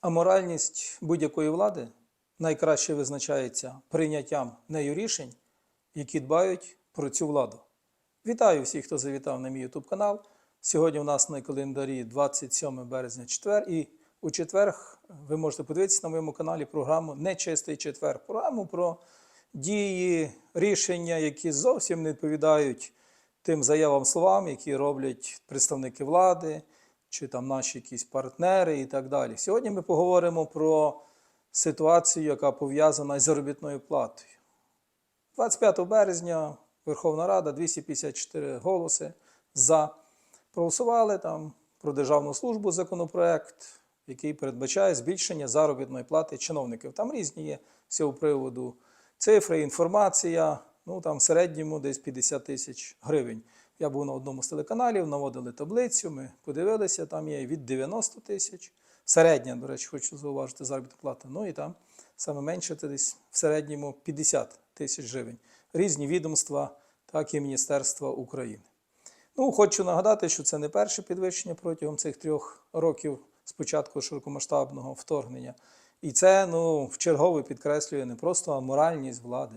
Аморальність будь-якої влади найкраще визначається прийняттям нею рішень, які дбають про цю владу. Вітаю всіх, хто завітав на мій YouTube канал. Сьогодні у нас на календарі 27 березня четвер, і у четвер ви можете подивитися на моєму каналі програму Нечистий четвер. Програму про дії, рішення, які зовсім не відповідають тим заявам словам, які роблять представники влади, чи там наші якісь партнери і так далі. Сьогодні ми поговоримо про ситуацію, яка пов'язана із заробітною платою. 25 березня Верховна Рада 254 голоси за проголосували там про державну службу законопроект, який передбачає збільшення заробітної плати чиновників. Там різні є з цього приводу цифри, інформація. Ну там в середньому десь 50 тисяч гривень. Я був на одному з телеканалів, наводили таблицю, ми подивилися, там є від 90 тисяч. Середня, до речі, хочу зауважити заробітна плата. Ну і там саме менше це десь в середньому 50 тисяч гривень. Різні відомства, так і Міністерства України. Ну, хочу нагадати, що це не перше підвищення протягом цих трьох років з початку широкомасштабного вторгнення. І це ну, вчергове підкреслює не просто аморальність влади,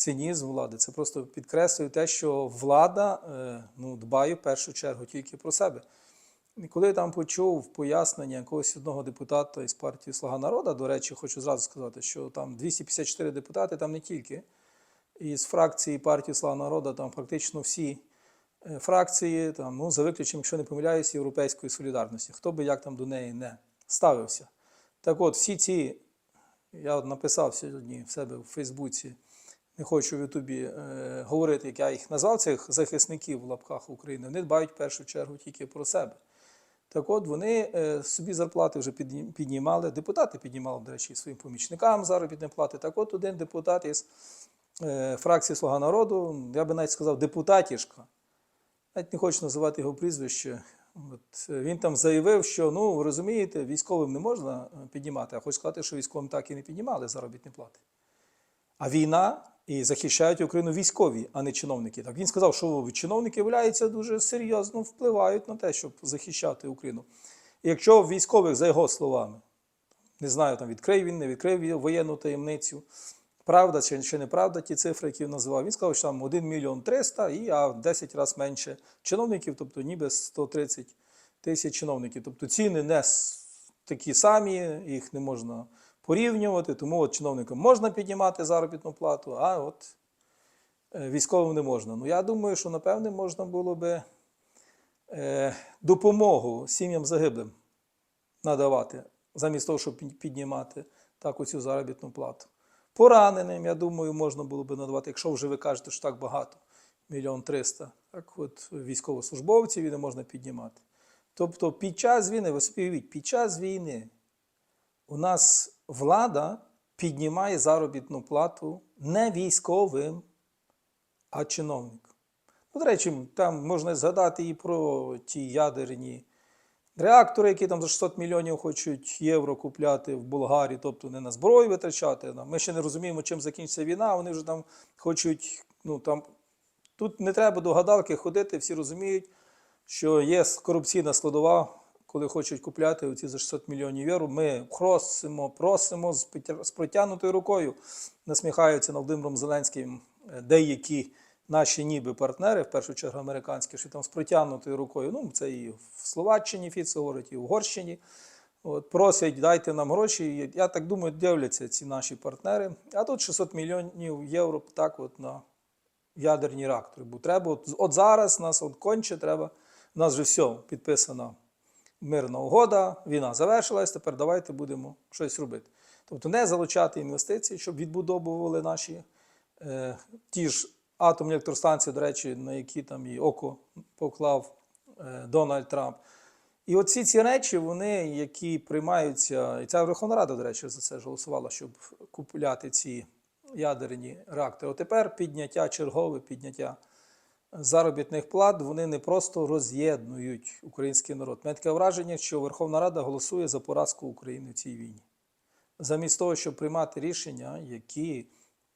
цинізм влади. Це просто підкреслює те, що влада е, ну, дбає в першу чергу тільки про себе. І коли я там почув пояснення якогось одного депутата із партії Слуга народу, до речі, хочу зразу сказати, що там 254 депутати, там не тільки із фракції партії Слуга народу, там фактично всі е, фракції, там, ну, за виключенням, якщо не помиляюсь, Європейської солідарності, хто би як там до неї не ставився. Так от, всі ці, я написав сьогодні в себе в Фейсбуці, не хочу в Ютубі е, говорити, як я їх назвав, цих захисників в лапках України, вони дбають в першу чергу тільки про себе. Так от вони е, собі зарплати вже піднімали, депутати піднімали, до речі, своїм помічникам заробітні плати. Так от один депутат із е, фракції Слуга народу, я би навіть сказав, депутатішка, навіть не хочу називати його прізвище. От, він там заявив, що ну розумієте, військовим не можна е, піднімати. А хочу сказати, що військовим так і не піднімали заробітні плати. А війна і захищають Україну військові, а не чиновники. Так він сказав, що чиновники виявляється дуже серйозно впливають на те, щоб захищати Україну. І якщо військових, за його словами, не знаю, там відкрив він, не відкрив воєнну таємницю. Правда чи, чи неправда ті цифри, які він називав. Він сказав, що там 1 мільйон 300 і а в 10 разів менше чиновників, тобто ніби 130 тисяч чиновників. Тобто ціни не такі самі, їх не можна порівнювати, тому от чиновникам можна піднімати заробітну плату, а от е, військовим не можна. Ну я думаю, що напевне можна було би е, допомогу сім'ям загиблим надавати, замість того, щоб піднімати так оцю заробітну плату. Пораненим, я думаю, можна було би надавати, якщо вже ви кажете, що так багато, мільйон триста, так от військовослужбовців і не можна піднімати. Тобто під час війни, ви собі уявіть, під час війни у нас влада піднімає заробітну плату не військовим, а чиновникам. Ну, до речі, там можна згадати і про ті ядерні реактори, які там за 600 мільйонів хочуть євро купляти в Болгарії, тобто не на зброю витрачати. Ми ще не розуміємо, чим закінчиться війна, вони вже там хочуть. ну там Тут не треба до гадалки ходити, всі розуміють, що є корупційна складова, коли хочуть купляти оці за 600 мільйонів євро. Ми просимо, просимо з протягнутою рукою. Насміхаються над Володимиром Зеленським е, деякі наші ніби партнери, в першу чергу американські, що там з протягнутою рукою. Ну, це і в Словаччині Фіц говорить, і в Угорщині. От, просять, дайте нам гроші. Я так думаю, дивляться ці наші партнери. А тут 600 мільйонів євро так от на ядерні реактори. Бо треба, от, от зараз нас от конче треба. У нас вже все підписана мирна угода, війна завершилась, тепер давайте будемо щось робити. Тобто не залучати інвестиції, щоб відбудовували наші е, ті ж атомні електростанції, до речі, на які там і око поклав е, Дональд Трамп. І оці ці речі, вони, які приймаються, і ця Верховна Рада, до речі, за це голосувала, щоб купляти ці ядерні реактори. От тепер підняття чергове, підняття заробітних плат, вони не просто роз'єднують український народ. Мене таке враження, що Верховна Рада голосує за поразку України в цій війні. Замість того, щоб приймати рішення, які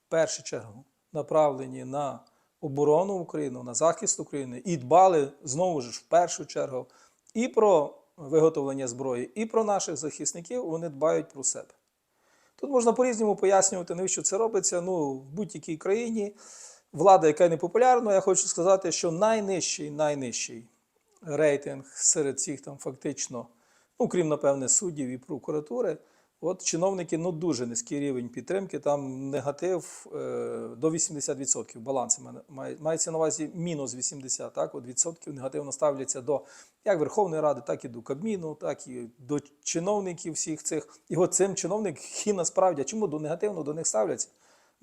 в першу чергу направлені на оборону України, на захист України, і дбали знову ж в першу чергу і про виготовлення зброї, і про наших захисників вони дбають про себе. Тут можна по-різному пояснювати, навіщо це робиться. Ну, в будь-якій країні влада, яка не популярна, я хочу сказати, що найнижчий, найнижчий рейтинг серед всіх там фактично, ну крім напевне, суддів і прокуратури. От чиновники ну дуже низький рівень підтримки, там негатив е, до 80%. Баланс мається на увазі мінус 80%, так, от відсотків негативно ставляться до як Верховної Ради, так і до Кабміну, так і до чиновників всіх цих. І от цим чиновники насправді чому до негативно до них ставляться?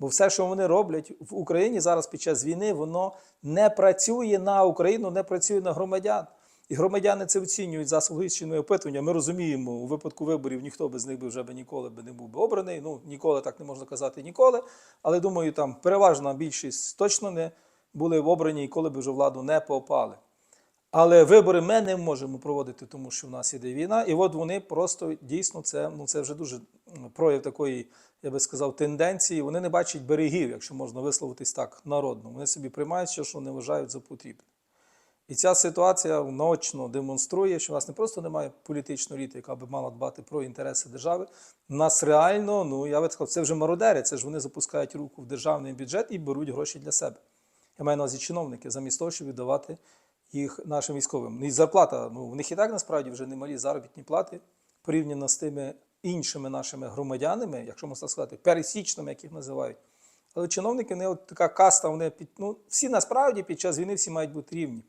Бо все, що вони роблять в Україні зараз під час війни, воно не працює на Україну, не працює на громадян. І громадяни це оцінюють за свого опитування. Ми розуміємо, у випадку виборів ніхто без них би вже би ніколи би не був би обраний. Ну ніколи так не можна казати ніколи. Але думаю, там переважна більшість точно не були б обрані і коли б вже владу не попали. Але вибори ми не можемо проводити, тому що в нас іде війна. І от вони просто дійсно це, ну це вже дуже прояв такої, я би сказав, тенденції. Вони не бачать берегів, якщо можна висловитись так народно. Вони собі приймають все, що вони вважають за потрібне. І ця ситуація наочно демонструє, що у нас не просто немає політичної еліти, яка би мала дбати про інтереси держави. У нас реально, ну я би сказав, це вже мародери, це ж вони запускають руку в державний бюджет і беруть гроші для себе. Я маю на увазі чиновники, замість того, щоб віддавати їх нашим військовим. Ну, І зарплата, ну в них і так насправді вже немалі заробітні плати порівняно з тими іншими нашими громадянами, якщо можна сказати, пересічними, як їх називають. Але чиновники, вони от така каста, вони під ну всі насправді під час війни всі мають бути рівні.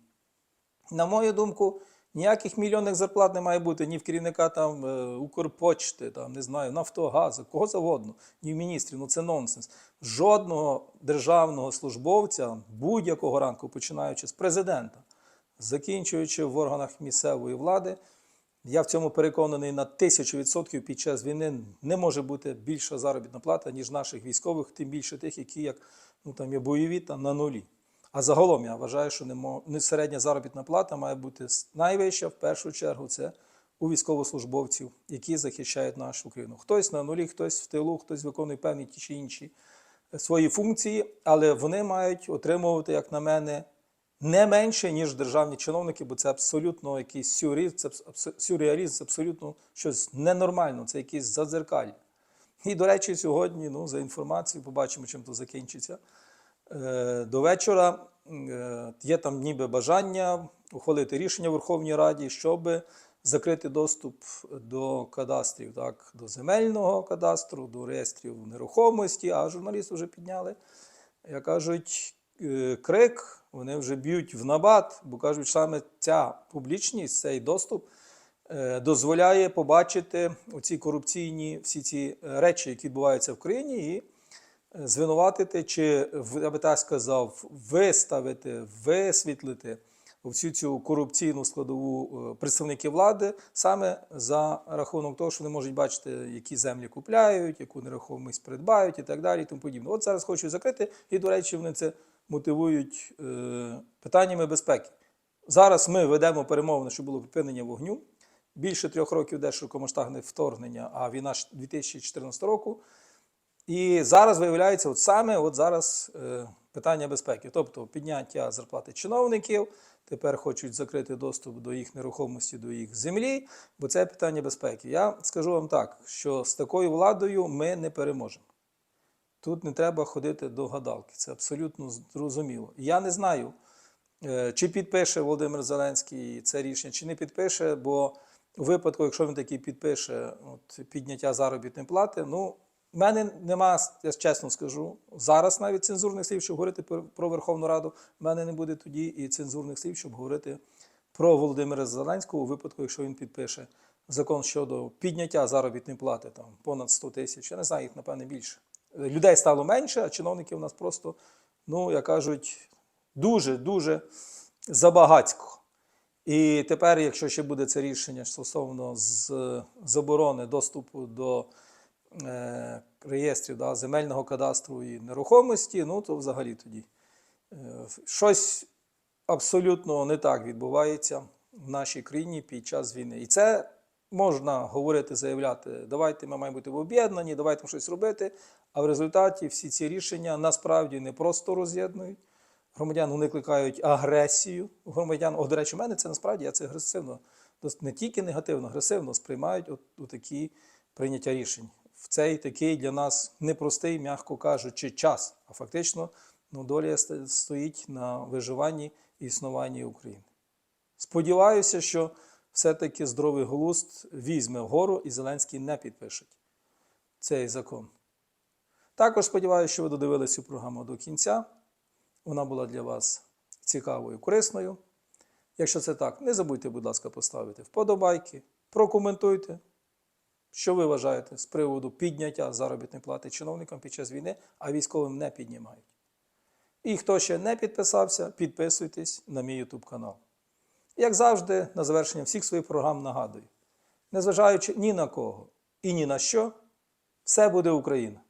На мою думку, ніяких мільйонних зарплат не має бути ні в керівника там е, Укрпочти, там не знаю, Нафтогазу, кого завгодно, ні в міністрів. Ну це нонсенс. Жодного державного службовця будь-якого ранку, починаючи з президента, закінчуючи в органах місцевої влади, я в цьому переконаний на тисячу відсотків під час війни не може бути більша заробітна плата, ніж наших військових, тим більше тих, які як ну там є бойові там на нулі. А загалом я вважаю, що не, мо- не середня заробітна плата має бути найвища в першу чергу. Це у військовослужбовців, які захищають нашу Україну. Хтось на нулі, хтось в тилу, хтось виконує певні ті чи інші е, свої функції, але вони мають отримувати, як на мене, не менше, ніж державні чиновники, бо це абсолютно якийсь сюрреалізм, це сюрреалізм, це абсолютно щось ненормально, це якийсь задзеркалля. І, до речі, сьогодні, ну, за інформацією, побачимо, чим то закінчиться. Е, До вечора е, є там ніби бажання ухвалити рішення Верховній Раді, щоб закрити доступ до кадастрів, так, до земельного кадастру, до реєстрів нерухомості, а журналісти вже підняли. Як кажуть, крик, вони вже б'ють в набат, бо кажуть, саме ця публічність, цей доступ е, дозволяє побачити оці корупційні всі ці е, речі, які відбуваються в країні, і е, звинуватити, чи я би так сказав, виставити, висвітлити всю цю корупційну складову е, представників влади саме за рахунок того, що вони можуть бачити, які землі купляють, яку нерухомість придбають і так далі. І тому подібне. От зараз хочу закрити, і, до речі, вони це мотивують е, питаннями безпеки. Зараз ми ведемо перемовини, щоб було припинення вогню. Більше трьох років де широкомасштабне вторгнення, а війна ж 2014 року. І зараз виявляється, от саме от зараз е, питання безпеки, тобто підняття зарплати чиновників. Тепер хочуть закрити доступ до їх нерухомості, до їх землі, бо це питання безпеки. Я скажу вам так, що з такою владою ми не переможемо. Тут не треба ходити до гадалки, це абсолютно зрозуміло. Я не знаю, е, чи підпише Володимир Зеленський це рішення, чи не підпише, бо у випадку, якщо він таки підпише от, підняття заробітної плати, ну, в мене нема, я чесно скажу, зараз навіть цензурних слів, щоб говорити про- Верховну Раду, в мене не буде тоді і цензурних слів, щоб говорити про Володимира Зеленського у випадку, якщо він підпише закон щодо підняття заробітної плати там понад 100 тисяч. Я не знаю, їх напевне більше. Людей стало менше, а чиновників у нас просто, ну як кажуть, дуже дуже забагацько. І тепер, якщо ще буде це рішення стосовно з заборони доступу до е, реєстрів да, земельного кадастру і нерухомості, ну то взагалі тоді е, щось абсолютно не так відбувається в нашій країні під час війни. І це можна говорити, заявляти, давайте ми маємо бути об'єднані, давайте щось робити. А в результаті всі ці рішення насправді не просто роз'єднують, громадян викликають агресію громадян. О, до речі, у мене це насправді я це агресивно, не тільки негативно, агресивно сприймають от, от такі прийняття рішень. В цей такий для нас непростий, м'яко кажучи, час. А фактично ну, доля стоїть на виживанні і існуванні України. Сподіваюся, що все-таки здоровий глузд візьме вгору і Зеленський не підпише цей закон. Також сподіваюся, що ви додивилися цю програму до кінця. Вона була для вас цікавою, корисною. Якщо це так, не забудьте, будь ласка, поставити вподобайки, прокоментуйте, що ви вважаєте з приводу підняття заробітної плати чиновникам під час війни, а військовим не піднімають. І хто ще не підписався, підписуйтесь на мій YouTube канал. Як завжди, на завершення всіх своїх програм нагадую: незважаючи ні на кого і ні на що, все буде Україна.